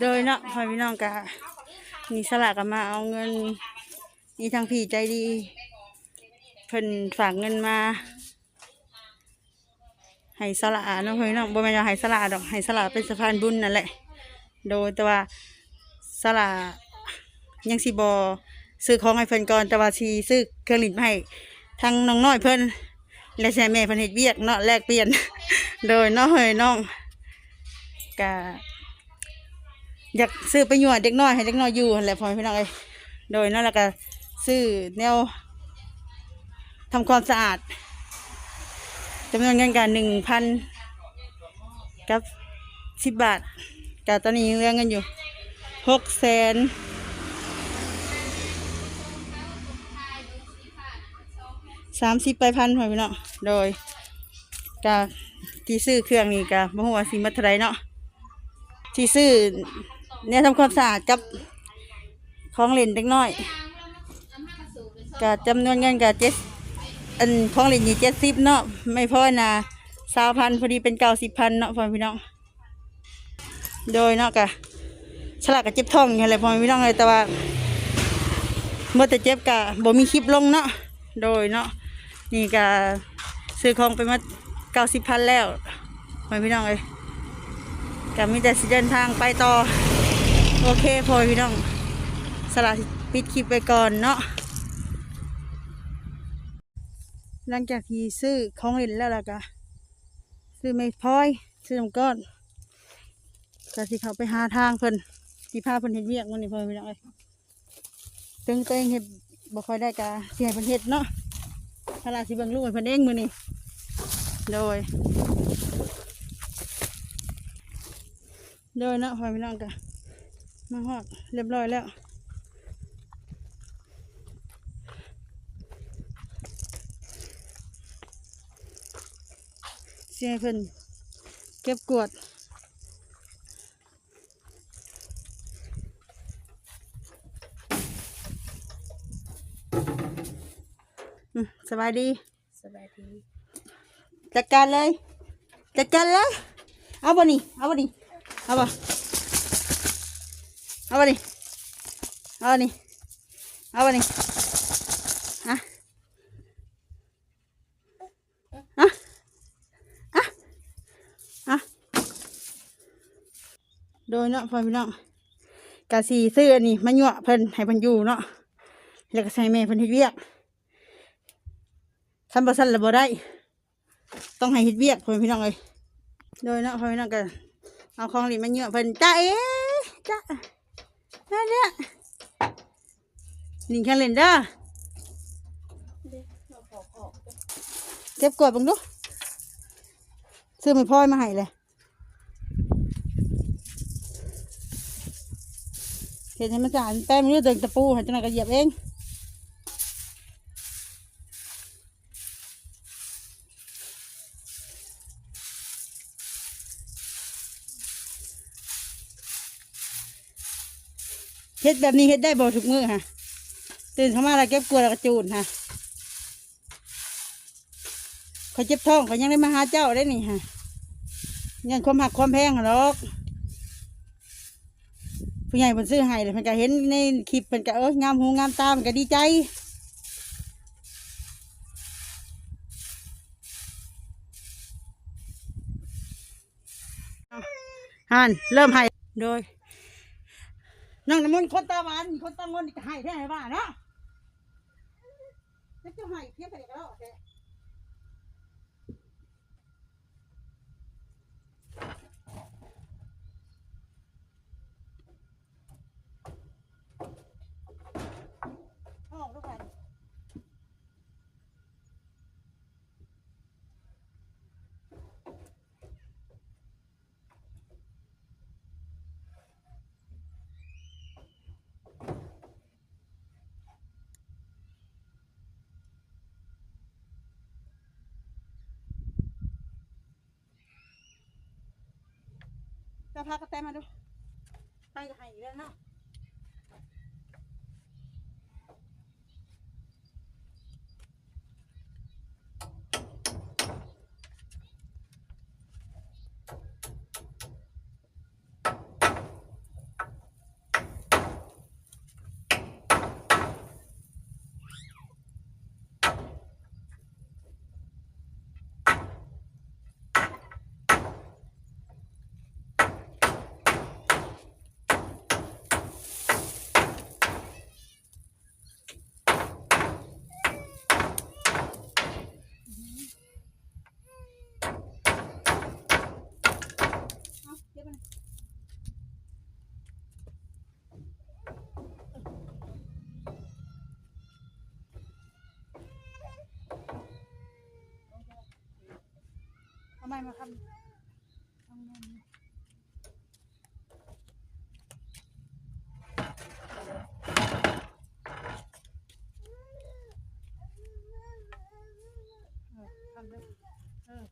โดยเนาะพ่อพี่น้องกะมีสลากกันมาเอาเงินมีทางพี่ใจดีเพิ่นฝากเงินมาให้สละเนาะเฮ้ยเนาะบ่แม่นว่าให้สละดอกให้สละเป็นสะพานบุญนั่นแหละ โดยแต่ว่าสละยังสิบ่ซื้อของให้เพิ่นก่อนแต่ว่าสิซื้อเครื่องลิ้นมให้ทางน้องน้อยเพิ่นและใช้แม่เพิ่นเฮ็ดเวียกเนาะแลกเปลี่ยน โดยเนาะเฮ้ยน้องกะ อยากซื้อไปยั่วเด็กน้อยให้เด็กน้อยอยู่แหละพ่อพี่น้องเอ้ยโดยเนาะแล้วก็ซื้อแนวทำความสะอาดจำนวนเงินกันหนึ่งพันกับสิบบาทกับตอนนี้ยังเหลืองเงินอยู่หกแสนสามสิบไปพันพอพี่เนาะโดยกาที่ซื้อเครื่องนี่กะบ่ฮู้ว่าสิมาเท่าไรเนาะที่ซื้อ เนี่ยทำความสะอาดกับของเล่นเด็กน้อยกะจำนวนเงินกะเจ็ดอันของเล่นนี่เจ็ดสิบเนาะไม่พอนะสาวพันพอดีเป็นเก้าสิบพันเนาะพ่อพี่น้อง โดยเนาะกะฉลากกะเจ็บท้องอย่างไรพ่อพี่น้องเลยแต่ว่าเมื่อแต่เจ็บกะบ่มีคลิปลงเนาะโดยเนาะนี่กะซื้อของไปมาเก้าสิบพันแล้วพ่อพี่น้องเลยกะมีแต่สิเดินทางไปต่อ โอเคพอพี่น้องสลากปิดคลิปไปก่อนเนาะหลังจากที่ซื้อของเล่นแล้วล่ะก็ซื้อไม่พลอยซื้อน้ำก้อนก็สิเขาไปหาทางเพิ่นที่พาเพิ่นเฮ็ดเวียกมันนี่เพิ่นไม่ได้ถึงตัวเองเฮ็ดบ่ค่อยได้ก็สิให้เพิ่นเฮ็ดเนาะพลาสิเบิ่งลูกเพิ่นเองมือนี้โดยโดยเนาะพอพี่น้องก็ มาฮอดเรียบร้อยแล้วเสียให้เพิ่นเก็บกวาดอืมสบายดี สบายดี จัดการเลย จัดการเลย เอาบ่นี่ เอาบ่นี่ เอาบ่ เอาบ่นี่เอาบ่นี่เอาบ่นี่ฮะฮะฮะฮะโดยเนาะพ่อพี่น้องกะสีเสื้อนี่มายั่วเพิ่นให้เพิ่นอยู่เนาะแล้วก็ใส่แม่เพิ่นเฮ็ดเวียกคันบ่ซั่นล้วบ่ได้ ต้องให้เฮ็ดเวียกพ่อพี่น้องเอ้ยโดยเนาะพ่อพี่น้องก็เอาของหลินมาเยอะเพิ่นจ้าเอ๊จ้า นั่นเนี่ยลิงแค่เล่นเด้อเก็บกวาดบังดูซื้อไม่พ่อยมาให้เลยเห็นให้มันสานแป้งมันเลือดเดินตะปูหันจังหวะก็เหยียบเอง เฮ็ดแบบนี้เฮ็ดได้บ่ทุกมื้อฮะตื่นเข้ามาแล้วเก็บกวาดแล้วก็จูดฮะเขาเจ็บท้องเขายังได้มาหาเจ้าได้นี่ฮะยังความหักความแพงหรอกผู้ใหญ่เพิ่นซื้อให้เลยเพิ่นก็เห็นในคลิปเพิ่นก็เอองามหูงามตาเพิ่นก็ดีใจฮันเริ่มให้โดย นั่งน้ำมนคนตาหวานคนตางอนนี่ก็ให้แท้ให้ว่าเนาะแล้วเจะให้เพี้ยงแต่เด็กแล้วแท้ห้องลูกหลาน จะพากระแตมาดู ไปก็ให้อีกแล้วเนาะ เอา ไมมาคำทำงานเออทำเลยเออ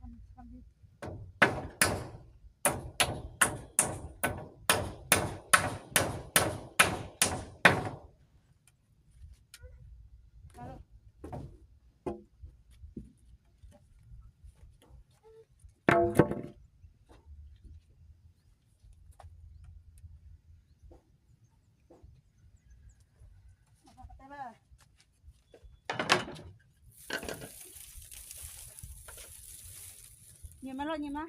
ทำทำดิมาแล้วเอาเข้าไปบ้าง nhìn mà lo nhìn mà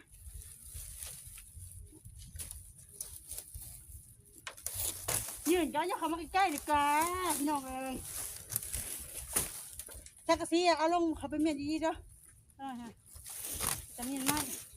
nhìn cho nhá không có cái cây được cả nhỏ rồi chắc cái gì áo lông không phải miền gì đâu à 你拿去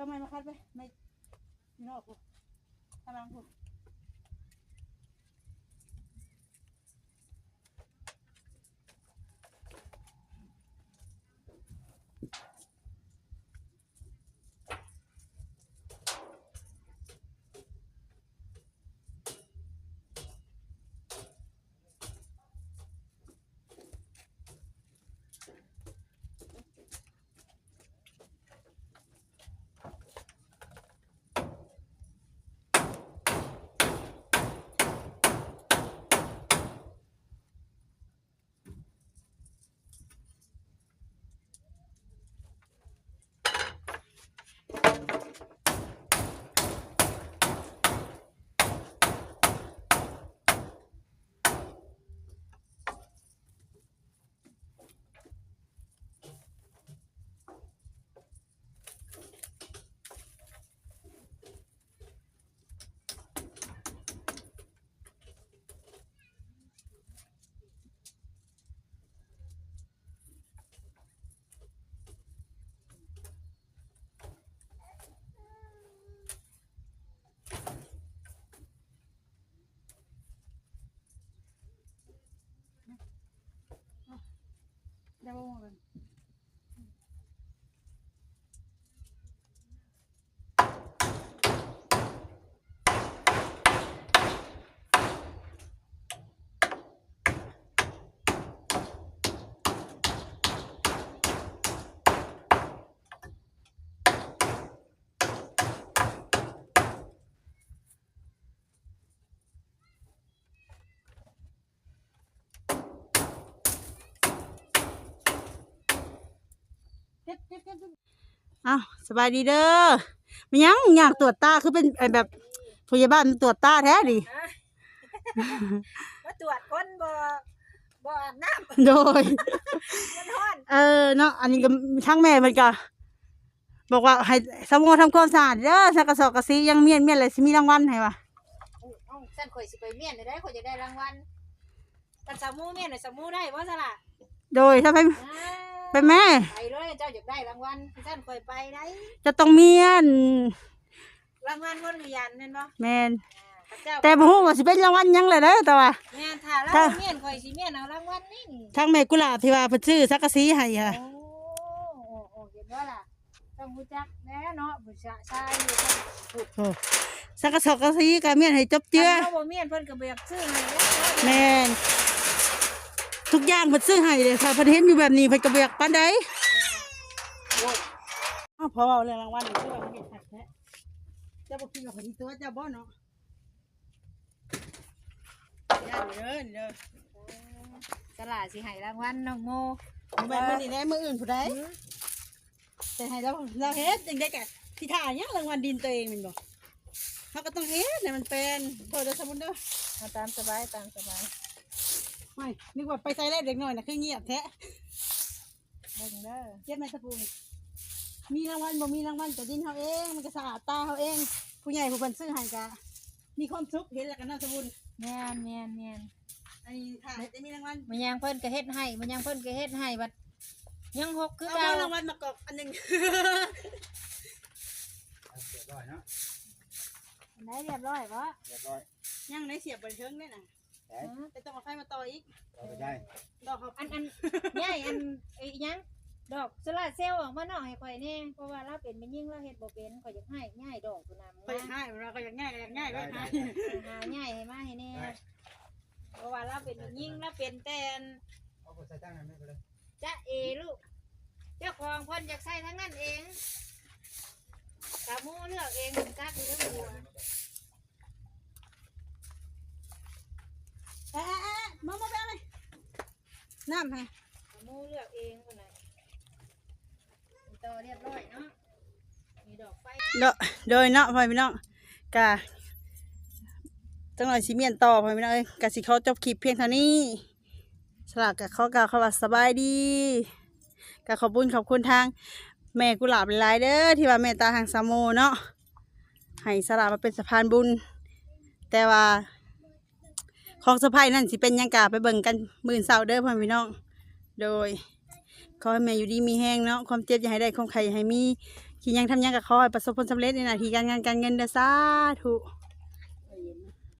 ทำไมมาคัดไปไม่ไม่รอกกูกำลังกู อ้าวสบายดีเด้อมันยังอยากตรวจตาคือเป็นไอ้แบบพยาบาลตรวจตาแท้ดิมาตรวจคนบ่บ่บ่อาบน้ำโดยมันฮ้อนเออเนาะอันนี้ก็ทั้งแม่มันก็บอกว่าให้สมโภทำความสะอาดเด้อสักกระสอบกระซียังเมียนเมียนเลยสิมีรางวัลให้ว่ะอุ๊ยเอ้าฉันข่อยสิไปเมียนได้ได้ข่อยจะได้รางวัลกันสามูเมียนน่ะสามูได้บ่ซะล่ะโดยถ้าไปอ่า ไปแม่ ไปเลยเจ้าอยากได้รางวัลฉันข่อยไปได้จะต้องเมียนรางวัลคนขยันแม่นบ่แม่นอ่าข้าเจ้าแต่บ่ฮู้ว่าสิเป็นรางวัลหยังเลยเด้อแต่ว่าแม่นถ้าเราถ้าเมียนข่อยสิเมียนเอารางวัลนี่นี่ทั้งแม่กุหลาบที่ว่าเพิ่นซื้อสักกะสีให้ค่ะโอ้โอ้โอ้เห็นว่าล่ะต้องรู้จักแน่เนาะผู้ชายชายอยู่ต้องโอ้สักกระสอบกระสีก็เมียนให้จบเจือคันเฮาบ่เมียนเพิ่นก็บ่อยากซื้อให้เด้อแม่น ทุกอย่างเพิ่นซื้อให้เลยถ้าเพิ่นเห็นอยู่แบบนี้เพิ่นก็บ่อยากปานใดอ้าวพอเอาเรื่องรางวัลนี่คือว่ามันเฮ็ดให้แท้เจ้าบ่คิดว่าคนที่ตัวเจ้าบ่เนาะย่านเด้อนี่เด้อตลาดสิให้รางวัลน้องโมแบบมื้อนี้ได้มื้ออื่นผู้ใดแต่ให้เราเราเฮ็ดจังได๋กะที่ท่าหยังรางวัลดินตัวเองแม่นบ่เฮาก็ต้องเฮ็ดให้มันเป็นโทษเด้อสมุนเด้อเอาตามสบายตามสบาย ไม่นึกว่าไปใส่เล็เด็กน้อยนะคือเงียบแท้เบิ่งเด้อเจ็บไหมสะปูนี่มีรางวัลบ่มีรางวัลแต่ดินเขาเองมันก็สะอาดตาเขาเอง ผู้ใหญ่ผู้เพิ่นซื้อให้กะมีความสุขเห็นแล้วกันน่าสะบุญแม่นแม่นแม่นอันนี้ค่ะจะมีรางวัลมันยังเพิ่นก็เฮ็ดให้มันยังเพิ่นก็เฮ็ดให้บัดยังหกคือเอาเก่าบ่รางวัลมากอกอันหนึงเรียบร้อยเนาะได้เรียบร้อยบ่เรียบร้อย ยังได้เสียบบนเชิงเนี่ยนะได้ แต่ต้องเอาไฟมาต่ออีกเอาไปได้ดอกเขาอันอันใหญ่อันไอ้หยังดอกสลาเซลล์ออกมาหน่อยให้ข่อยแน่เพราะว่าเราเป็นแม่ยิ่งเราเฮ็ดบ่เป็นข่อยอยากให้ง่ายดอกตัวนั้นไปง่ายเราก็อยากง่ายก็อยากง่ายก็ง่ายหาง่ายให้มาให้แน่เพราะว่าเราเป็นแม่ยิ่งเราเป็นแต่อันเอาไปใส่ตั้งนั้นไม่เป็นไรจะเอลูก เจ้าของเพิ่นอยากใส่ทั้งนั้นเองกามูเลือกเองถึงกักอยู่ทั้งหัว เอ๊ะเอ๊ะเอ๊ะมามาไปเอาเลย น้ำให้กามูเลือกเองคนไหนต่อเรียบร้อยเนาะ มีดอกไฟโดยโดยเนาะพ่อพี่น้องกะจังหน่อยสิเมียนต่อพ่อพี่น้องเอ้ยกะสิเขาจบคลิปเพียงเท่านี้สลักกะเขากล่าวคำว่าสบายดีกะขอบคุณขอบคุณทาง แม่กุหลาบหลายๆเด้อที่ว่าแม่ตาทางสามโมเนาะให้สลับมาเป็นสะพานบุญ แต่ว่า ของสะพายนั่นสิเป็นยังกาไปเบิ่งกันมื่นเสาเด้อพ่อพี่น้อง โดยขอให้แม่อยู่ดีมีแห้งเนาะความเจ็บอย่าให้ได้ความไข่อย่าให้มีขี่ยังทำยังกับขอให้ประสบผลสำเร็จในหน้าที่การงานการเงินเด้อสาธุ